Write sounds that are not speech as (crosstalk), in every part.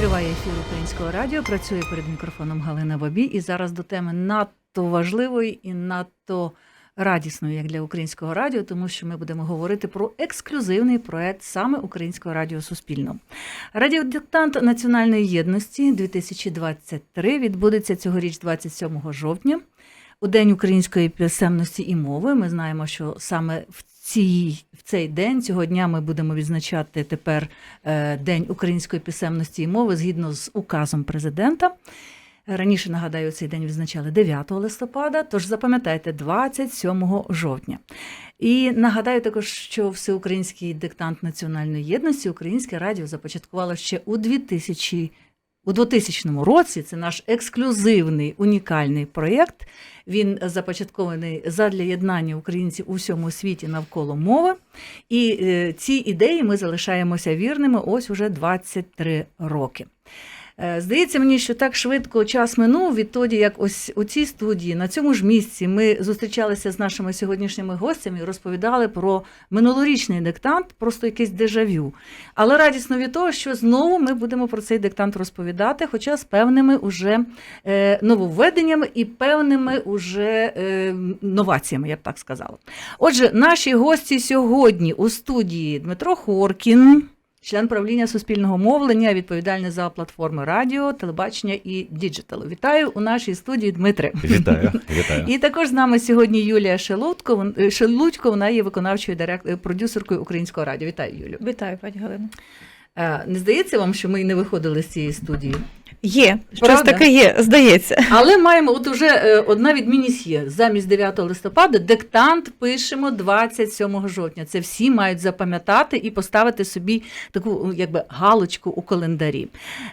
Триває ефір українського радіо. Працює перед мікрофоном Галина Бабій. І зараз до теми надто важливої і надто радісної, як для українського радіо, тому що ми будемо говорити про ексклюзивний проект саме Українського радіо Суспільного. Радіодиктант Національної єдності 2023 відбудеться цьогоріч 27 жовтня. У День української писемності і мови ми знаємо, що саме в цій, в цей день цього дня ми будемо відзначати тепер е, День української писемності і мови згідно з указом президента. Раніше нагадаю, цей день відзначали 9 листопада, тож запам'ятайте 27 жовтня. І нагадаю також, що всеукраїнський диктант національної єдності Українське радіо започаткувало ще у 2000 у 2000 році. Це наш ексклюзивний унікальний проєкт. Він започаткований задля єднання українців у всьому світі навколо мови. І е, ці ідеї ми залишаємося вірними ось уже 23 роки. Е, Здається мені, що так швидко час минув відтоді, як ось у цій студії, на цьому ж місці, ми зустрічалися з нашими сьогоднішніми гостями і розповідали про минулорічний диктант, просто якийсь дежавю. Але радісно від того, що знову ми будемо про цей диктант розповідати, хоча з певними уже е, нововведеннями і певними уже е, новаціями, я б так сказала. Отже, наші гості сьогодні у студії Дмитро Хоркін. Член правління суспільного мовлення, відповідальний за платформи радіо, телебачення і діджиталу. Вітаю у нашій студії Дмитре. Вітаю, (laughs) вітаю. І також з нами сьогодні Юлія Шелудко. Е, Шелудько, вона є виконавчою директ- продюсеркою українського радіо. Вітаю, Юлю. Вітаю, пані Галина. Е, Не здається вам, що ми не виходили з цієї студії? Є, щось Правда? таке є, здається. Але маємо от уже е, одна відмінність є. Замість 9 листопада диктант пишемо 27 жовтня. Це всі мають запам'ятати і поставити собі таку якби галочку у календарі.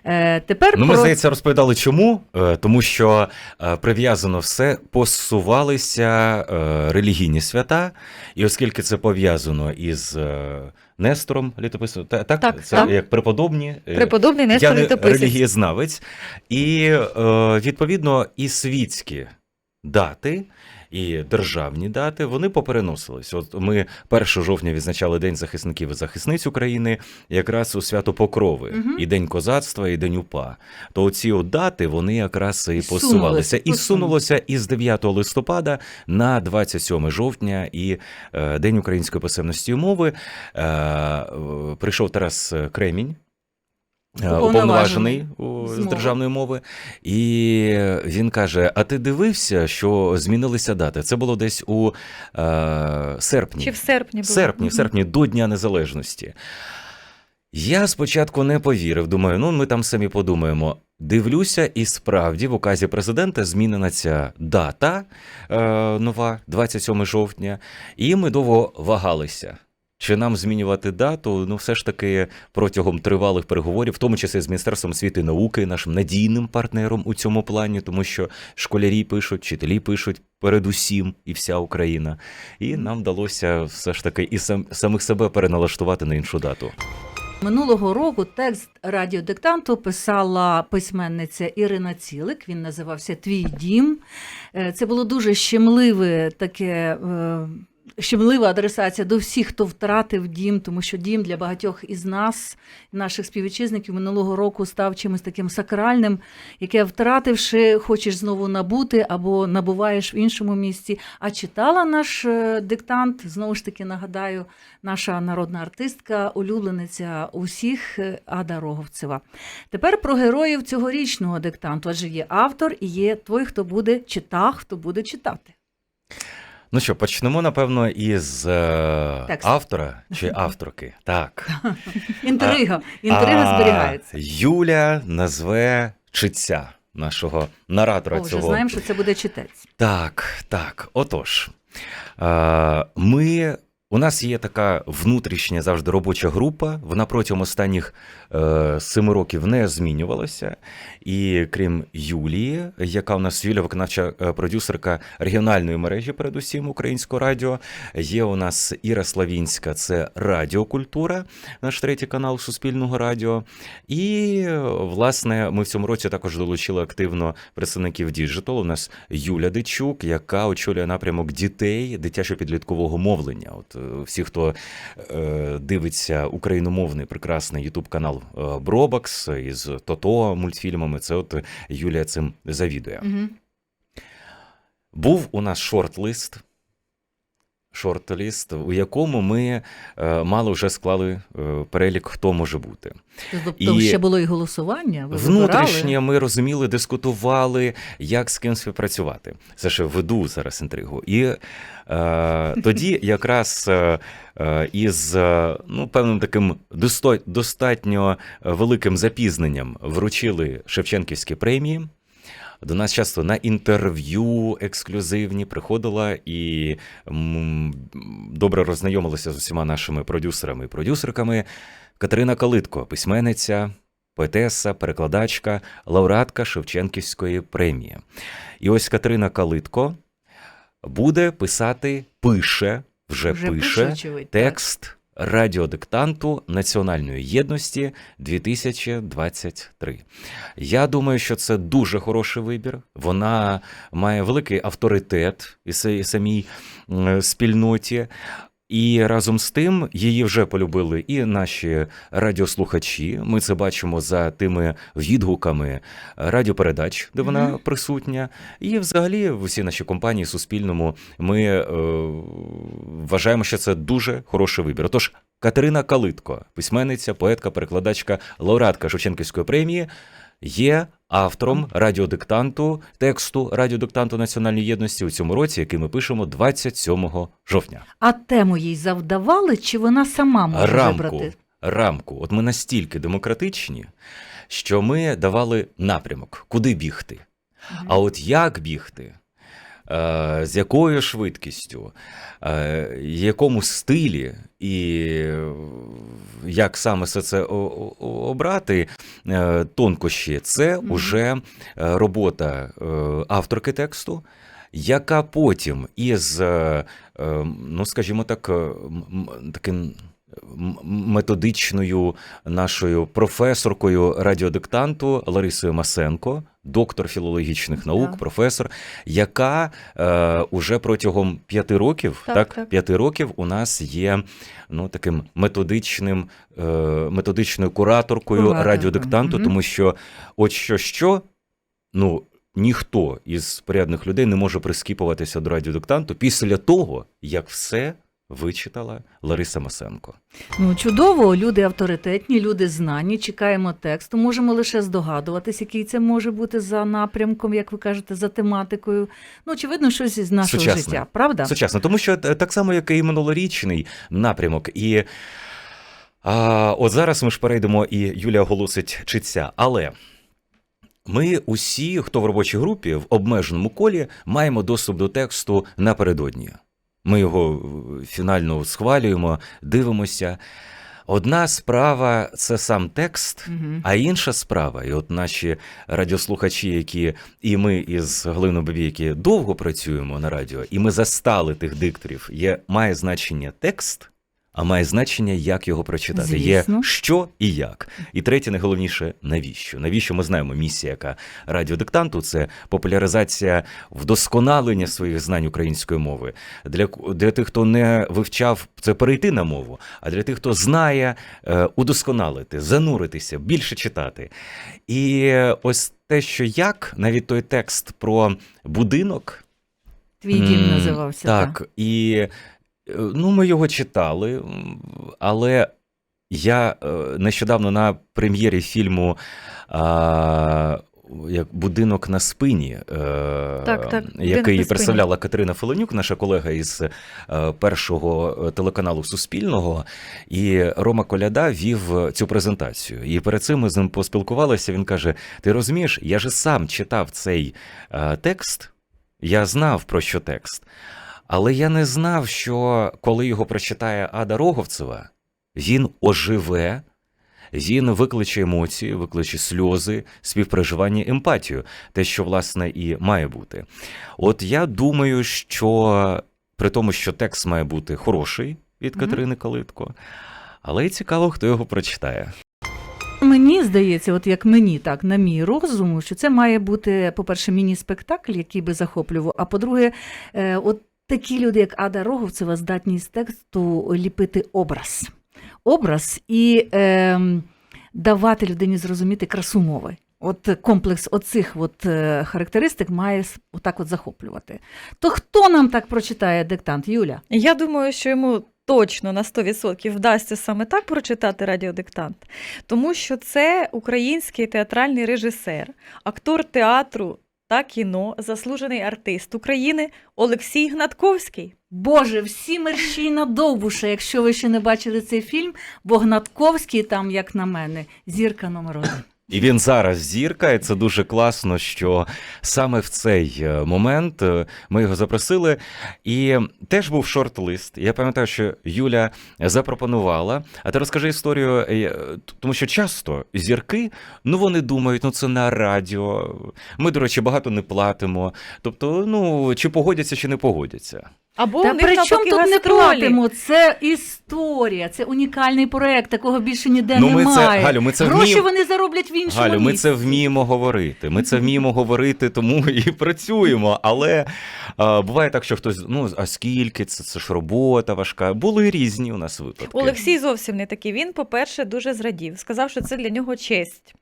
Е, Тепер Ну, ми, про... здається, розповідали чому. Е, Тому що е, прив'язано все, посувалися е, релігійні свята, і оскільки це пов'язано із е, Нестором літописом, та- так, Так, це так. як преподобні. е, Преподобний Я Нестор не Літописець. релігієзнавець. І е, відповідно і світські дати, і державні дати вони попереносились. От ми 1 жовтня відзначали День захисників і захисниць України, якраз у свято Покрови, Мгм. і День козацтва, і День УПА. То оці от дати вони якраз і посувалися. І сунулося із 9 листопада на 27 жовтня і е, День української писемності і мови. Е, е, прийшов Тарас Кремінь. Е, Уповноважений з державної мови, і він каже: А ти дивився, що змінилися дати? Це було десь у е, серпні. Чи в серпні було? серпні, в серпні до Дня Незалежності. Я спочатку не повірив. Думаю, ну ми там самі подумаємо. Дивлюся, і справді в указі президента змінена ця дата е, нова, 27 жовтня, і ми довго вагалися. Чи нам змінювати дату? Ну, все ж таки, протягом тривалих переговорів, в тому числі з Міністерством освіти і науки, нашим надійним партнером у цьому плані, тому що школярі пишуть, вчителі пишуть передусім і вся Україна. І нам вдалося все ж таки і сам, самих себе переналаштувати на іншу дату. Минулого року текст радіодиктанту писала письменниця Ірина Цілик. Він називався Твій дім. Е, Це було дуже щемливе таке. Щемлива адресація до всіх, хто втратив дім, тому що дім для багатьох із нас, наших співвітчизників, минулого року став чимось таким сакральним, яке втративши, хочеш знову набути або набуваєш в іншому місці. А читала наш е, диктант, знову ж таки нагадаю, наша народна артистка, улюблениця усіх е, Ада Роговцева. Тепер про героїв цьогорічного диктанту. Адже є автор і є той, хто буде читав, хто буде читати. Ну що, почнемо, напевно, із е, автора чи авторки. Так. (laughs) Інтрига, інтрига А, зберігається. Юля назве читця нашого наратора О, вже цього. знаємо, що це буде читець. Так, так. Отож, е, ми. У нас є така внутрішня завжди робоча група. Вона протягом останніх е, семи років не змінювалася. І крім Юлії, яка у нас Юля, виконавча е, продюсерка регіональної мережі, передусім українського радіо. Є у нас Іра Славінська, це Радіокультура, наш третій канал Суспільного радіо. І власне ми в цьому році також долучили активно представників діджиталу. У нас Юля Дичук, яка очолює напрямок дітей дитячо-підліткового мовлення. От всі, хто е, дивиться україномовний прекрасний ютуб канал е, Бробакс із Тото мультфільмами, це от Юлія цим завідує. Угу. Був у нас шорт-лист. Шорт-лист, у якому ми е, мало вже склали е, перелік, хто може бути. Тобто І ще було і голосування. Ви Внутрішнє вибирали. ми розуміли, дискутували, як з ким співпрацювати. Це ще веду зараз інтригу. І е, тоді якраз е, е, із е, ну, певним таким достатньо великим запізненням вручили Шевченківські премії. До нас часто на інтерв'ю ексклюзивні приходила і добре роззнайомилася з усіма нашими продюсерами і продюсерками. Катерина Калитко, письменниця, поетеса, перекладачка, лауреатка Шевченківської премії. І ось Катерина Калитко буде писати, пише, вже, Вже пише пише, очевидь, текст радіодиктанту Національної єдності 2023. Я думаю, що це дуже хороший вибір. Вона має великий авторитет і самій спільноті. І разом з тим її вже полюбили і наші радіослухачі. Ми це бачимо за тими відгуками радіопередач, де вона Мгм. присутня. І взагалі в усій нашій компанії Суспільному ми е, вважаємо, що це дуже хороший вибір. Тож Катерина Калитко, письменниця, поетка, перекладачка, лауреатка Шевченківської премії, є автором радіодиктанту, тексту радіодиктанту Національної єдності у цьому році, який ми пишемо 27 жовтня. А тему їй завдавали, чи вона сама може рамку, вибрати? рамку. От ми настільки демократичні, що ми давали напрямок, куди бігти. А от як бігти? Е, З якою швидкістю, е, якому стилі, і як саме все це обрати? Е, тонкощі, це Мгм. уже е, робота авторки тексту, яка потім із, ну скажімо так, таким методичною нашою професоркою радіодиктанту Ларисою Масенко, доктор філологічних наук, Да. професор, яка е, уже протягом п'яти років, Так, так, так. п'яти років у нас є ну таким методичним, е, методичною кураторкою Кураторкою, радіодиктанту, мгм. тому що от що що, ну. Ніхто із порядних людей не може прискіпуватися до радіодиктанту після того, як все вичитала Лариса Масенко. Ну, чудово, люди авторитетні, люди знані, чекаємо тексту. Можемо лише здогадуватись, який це може бути за напрямком, як ви кажете, за тематикою. Ну, очевидно, щось із нашого Сучасне. життя, правда? Сучасно, тому що е, так само, як і минулорічний напрямок. І а, от зараз ми ж перейдемо, і Юлія оголосить читця. Але ми усі, хто в робочій групі, в обмеженому колі, маємо доступ до тексту напередодні. Ми його е, фінально схвалюємо, дивимося. Одна справа це сам текст, угу. а інша справа, і от наші радіослухачі, які і ми із Галиною Бабі, які довго працюємо на радіо, і ми застали тих дикторів, є має значення текст, а має значення, як його прочитати. Звісно. Є що і як. І третє, найголовніше, навіщо? Навіщо ми знаємо місія, яка радіодиктанту це популяризація вдосконалення своїх знань української мови. Для, для тих, хто не вивчав, це перейти на мову, а для тих, хто знає, е, удосконалити, зануритися, більше читати. І ось те, що як, навіть той текст про будинок. Твій дім називався. Так, і е, ну, ми його читали, але я е, нещодавно на прем'єрі фільму. А, як будинок на спині, е, Так, так, «Будинок на який спині». представляла Катерина Фоленюк, наша колега із е, першого телеканалу Суспільного, і Рома Коляда вів цю презентацію. І перед цим ми з ним поспілкувалися. Він каже: Ти розумієш, я же сам читав цей текст, я знав про що текст, але я не знав, що коли його прочитає Ада Роговцева, він оживе. Він викличе емоції, викличе сльози, співпереживання, емпатію, те, що власне і має бути. От я думаю, що при тому, що текст має бути хороший від Мгм. Катерини Калитко, але й цікаво, хто його прочитає. Мені здається, от як мені, так, на мій розум, що це має бути, по-перше, міні-спектакль, який би захоплював, а по-друге, е, от такі люди, як Ада Роговцева, здатні з тексту ліпити образ. Образ і е, давати людині зрозуміти красу мови. От комплекс оцих от, е, характеристик має отак от захоплювати. То хто нам так прочитає диктант, Юля? Я думаю, що йому точно на 100% вдасться саме так прочитати радіодиктант, тому що це український театральний режисер, актор театру та кіно, заслужений артист України Олексій Гнатковський. Боже, всі мерщій на довбуша, якщо ви ще не бачили цей фільм, бо Гнатковський там, як на мене, зірка номер один. І він зараз зірка, і це дуже класно, що саме в цей е, момент е, ми його запросили. І теж був шорт-лист. Я пам'ятаю, що Юля запропонувала. А ти розкажи історію, е, тому що часто зірки, ну вони думають, ну це на радіо. Ми, до речі, багато не платимо. Тобто, ну чи погодяться, чи не погодяться. Або Та при чому тут не платимо? Це історія, це унікальний проект, такого більше ніде Ну, ми це- Галю, ми це Гроші вміємо. вони зароблять в іншому Галю, ми місці. це вміємо говорити. Ми це вміємо говорити, тому і працюємо. Але а, буває так, що хтось, ну а скільки це, це ж робота важка. Були різні у нас випадки. Олексій зовсім не такий. Він, по-перше, дуже зрадів. Сказав, що це для нього честь.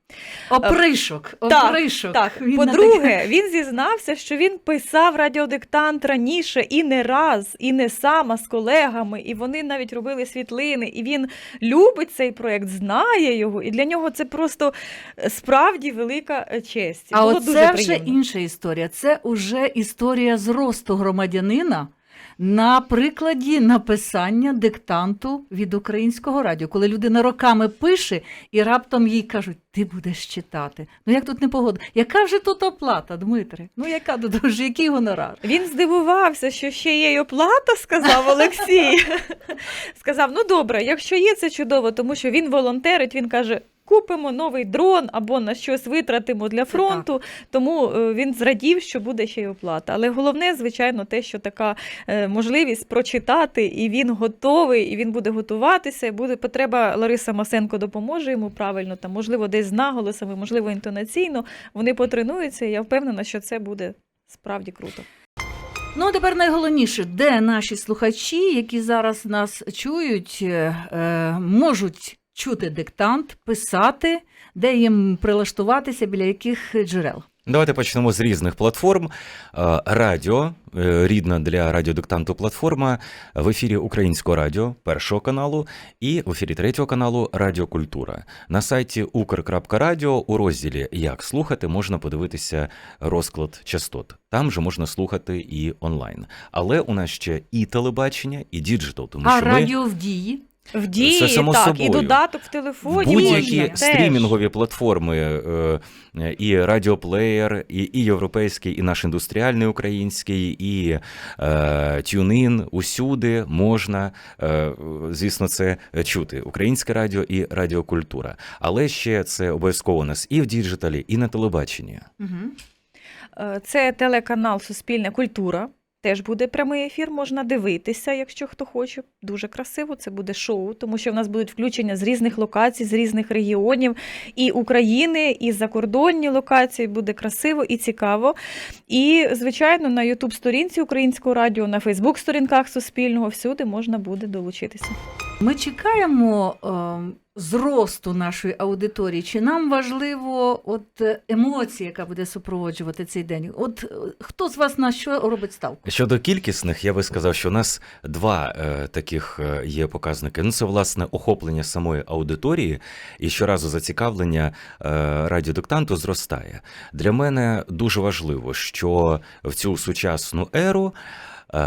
Опришок, опришок. Так, Він по-друге, він зізнався, що він писав радіодиктант раніше і не раз, і не сам, а з колегами, і вони навіть робили світлини. І він любить цей проект, знає його, і для нього це просто е, справді велика е, честь. А Було от дуже це вже інша історія. Це вже історія зросту громадянина на прикладі написання диктанту від українського радіо, коли людина роками пише і раптом їй кажуть, ти будеш читати. Ну як тут не погода? Яка вже тут оплата, Дмитре? Ну яка тут вже який гонорар? Він здивувався, що ще є й оплата, сказав Олексій. (laughs) сказав: ну добре, якщо є, це чудово, тому що він волонтерить, він каже. Купимо новий дрон або на щось витратимо для фронту, тому е, він зрадів, що буде ще й оплата. Але головне, звичайно, те, що така е, можливість прочитати, і він готовий, і він буде готуватися. Буде потреба Лариса Масенко допоможе йому правильно, там можливо, десь з наголосами, можливо, інтонаційно. Вони потренуються. і Я впевнена, що це буде справді круто. Ну, а тепер найголовніше, де наші слухачі, які зараз нас чують, е, можуть чути диктант, писати, де їм прилаштуватися, біля яких джерел. Давайте почнемо з різних платформ. Е, Радіо, е, рідна для радіодиктанту платформа в ефірі Українського радіо першого каналу і в ефірі третього каналу Радіо Культура. На сайті ukr.radio у розділі Як слухати можна подивитися розклад частот. Там же можна слухати і онлайн. Але у нас ще і телебачення, і діджитал, тому а що ми радіо в дії. В дії, Це само так, собою. і додаток в телефоні. будь-які стрімінгові платформи, е, і радіоплеєр, і, і європейський, і наш індустріальний український, і е, TuneIn, усюди можна, е, звісно, це чути. Українське радіо і радіокультура. Але ще це обов'язково у нас і в діджиталі, і на телебаченні. Угу. Це телеканал Суспільна культура. Теж буде прямий ефір, можна дивитися, якщо хто хоче. Дуже красиво. Це буде шоу, тому що в нас будуть включення з різних локацій, з різних регіонів і України, і закордонні локації. Буде красиво і цікаво. І, звичайно, на youtube сторінці Українського радіо, на Фейсбук сторінках Суспільного всюди можна буде долучитися. Ми чекаємо е, зросту нашої аудиторії. Чи нам важливо от е, емоція, яка буде супроводжувати цей день? От е, хто з вас на що робить ставку? Щодо кількісних, я би сказав, що у нас два е, таких е, є показники. Ну, це власне охоплення самої аудиторії, і щоразу зацікавлення е, радіодиктанту зростає. Для мене дуже важливо, що в цю сучасну еру. Е,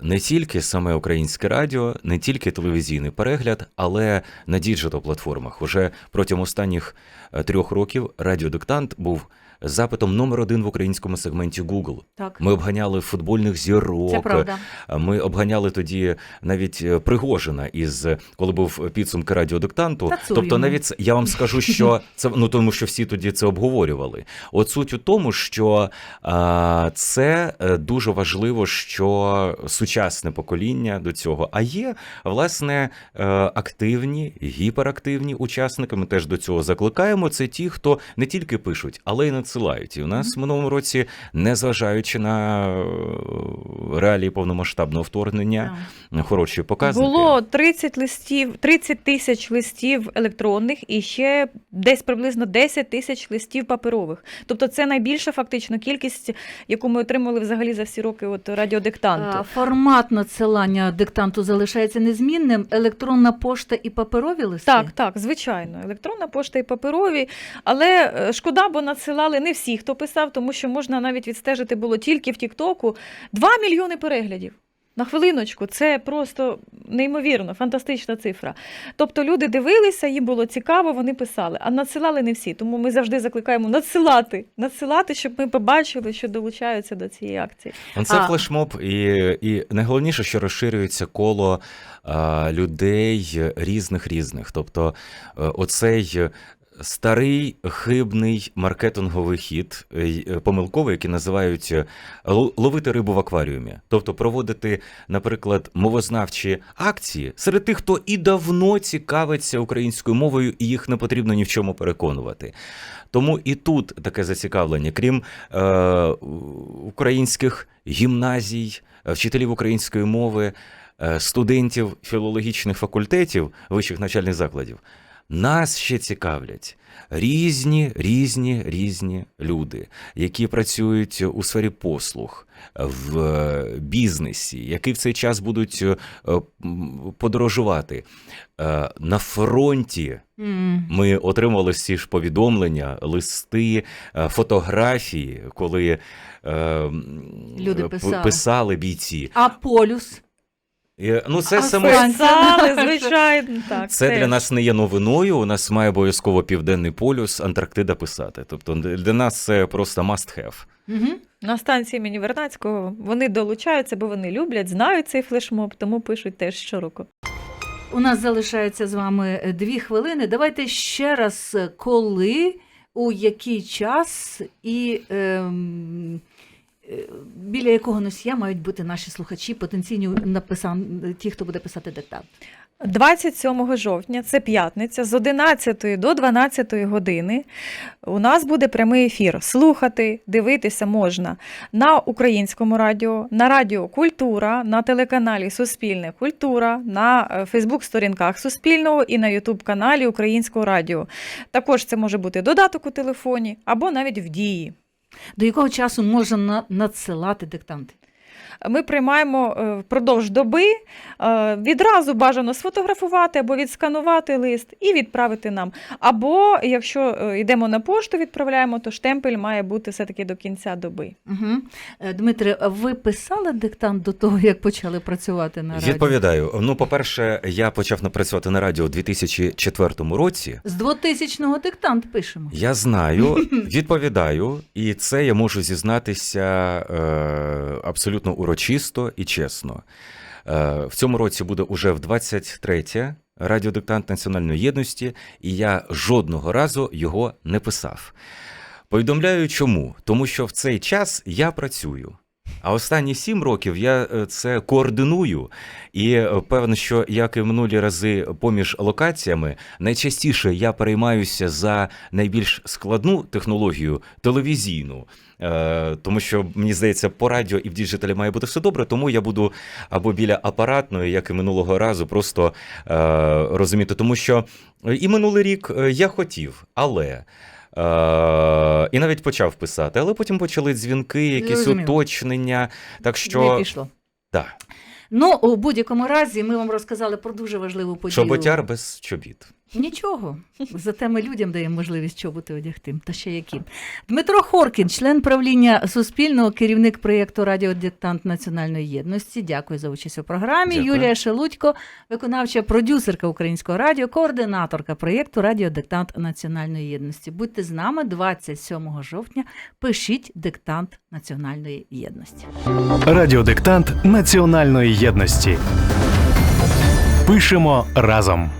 Не тільки саме українське радіо, не тільки телевізійний перегляд, але на діджитал платформах. Уже протягом останніх е, трьох років радіодиктант був запитом номер один в українському сегменті Google. Так, Ми обганяли футбольних зірок. це правда. Ми обганяли тоді навіть е, Пригожина із коли був підсумки радіодиктанту. Та Тобто, навіть я вам скажу, що (laughs) це ну тому, що всі тоді це обговорювали. От суть у тому, що а, це е, дуже важливо, що сучасне покоління до цього. А є власне е, активні, гіперактивні учасники. Ми теж до цього закликаємо. Це ті, хто не тільки пишуть, але й надсилають надсилають. І у нас в минулому році, незважаючи на е, реалії повномасштабного вторгнення, хороші показники. Було 30 листів, 30 тисяч листів електронних і ще десь приблизно 10 тисяч листів паперових. Тобто це найбільша фактично кількість, яку ми отримали взагалі за всі роки от радіодиктанту. А, Формат надсилання диктанту залишається незмінним. Електронна пошта і паперові листи? Так, так, звичайно, електронна пошта і паперові. Але е, шкода, бо надсилали не всі, хто писав, тому що можна навіть відстежити було тільки в Тіктоку 2 мільйони переглядів. На хвилиночку, це просто неймовірно, фантастична цифра. Тобто люди дивилися, їм було цікаво, вони писали, а надсилали не всі. Тому ми завжди закликаємо надсилати, надсилати, щоб ми побачили, що долучаються до цієї акції. Ну, Це А. флешмоб, і, і найголовніше, що розширюється коло а, людей різних різних. Тобто, е, оцей старий хибний маркетинговий хід, е, е, помилковий, який називають е, ловити рибу в акваріумі. Тобто проводити, наприклад, мовознавчі акції серед тих, хто і давно цікавиться українською мовою, і їх не потрібно ні в чому переконувати. Тому і тут таке зацікавлення, крім е, українських гімназій, вчителів української мови, студентів філологічних факультетів вищих навчальних закладів. Нас ще цікавлять різні, різні, різні люди, які працюють у сфері послуг, в е, бізнесі, які в цей час будуть е, подорожувати. Е, На фронті ми отримували всі ж повідомлення, листи, фотографії, коли Люди писали. писали бійці. А полюс? Ну, це А саме звичайно, так. це для нас не є новиною. У нас має обов'язково південний полюс, Антарктида писати. Тобто для нас це просто must have. Угу. На станції імені Вернацького вони долучаються, бо вони люблять, знають цей флешмоб, тому пишуть теж щороку. У нас залишається з вами е, дві хвилини. Давайте ще раз, е, коли, у який час і ем, біля якого носія мають бути наші слухачі, потенційні написан... ті, хто буде писати диктант. 27 жовтня, це п'ятниця, з 11 до 12 години у нас буде прямий ефір. Слухати, дивитися можна на українському радіо, на радіо Культура, на телеканалі Суспільне Культура, на е, Фейсбук-сторінках Суспільного і на Ютуб-каналі Українського радіо. Також це може бути додаток у телефоні або навіть в дії. До якого часу можна на- надсилати диктанти? Ми приймаємо е, впродовж доби е, відразу бажано сфотографувати або відсканувати лист і відправити нам. Або якщо е, йдемо на пошту, відправляємо, то штемпель має бути все-таки до кінця доби. Угу. Дмитре, а ви писали диктант до того, як почали працювати на радіо? Відповідаю. Ну, по-перше, я почав напрацювати на радіо у 2004 році. З 2000-го диктант пишемо. Я знаю, (laughs) відповідаю, і це я можу зізнатися е, абсолютно урочисто і чесно. Е, в цьому році буде уже в 23-тє радіодиктант національної єдності, і я жодного разу його не писав. Повідомляю, чому? Тому що в цей час я працюю. А останні сім років я е, це координую, і е, певно, що як і минулі рази поміж локаціями, найчастіше я переймаюся за найбільш складну технологію телевізійну. Е, тому що мені здається, по радіо і в діджиталі має бути все добре, тому я буду або біля апаратної, як і минулого разу, просто розуміти. Тому що і минулий рік я хотів, але. Е, і навіть почав писати, але потім почали дзвінки, якісь уточнення. Так Не що пішло. да, Ну, у будь-якому разі, ми вам розказали про дуже важливу подію. чоботяр без чобіт. Нічого. Зате ми людям даємо можливість чоботи одягти. Та ще які. Дмитро Хоркін, член правління Суспільного, керівник проєкту Радіодиктант Національної єдності. Дякую за участь у програмі. Дякую. Юлія Шелудько, виконавча продюсерка Українського радіо, координаторка проєкту Радіодиктант Національної єдності. Будьте з нами 27 жовтня. Пишіть диктант Національної єдності. Радіодиктант Національної єдності. Пишемо разом.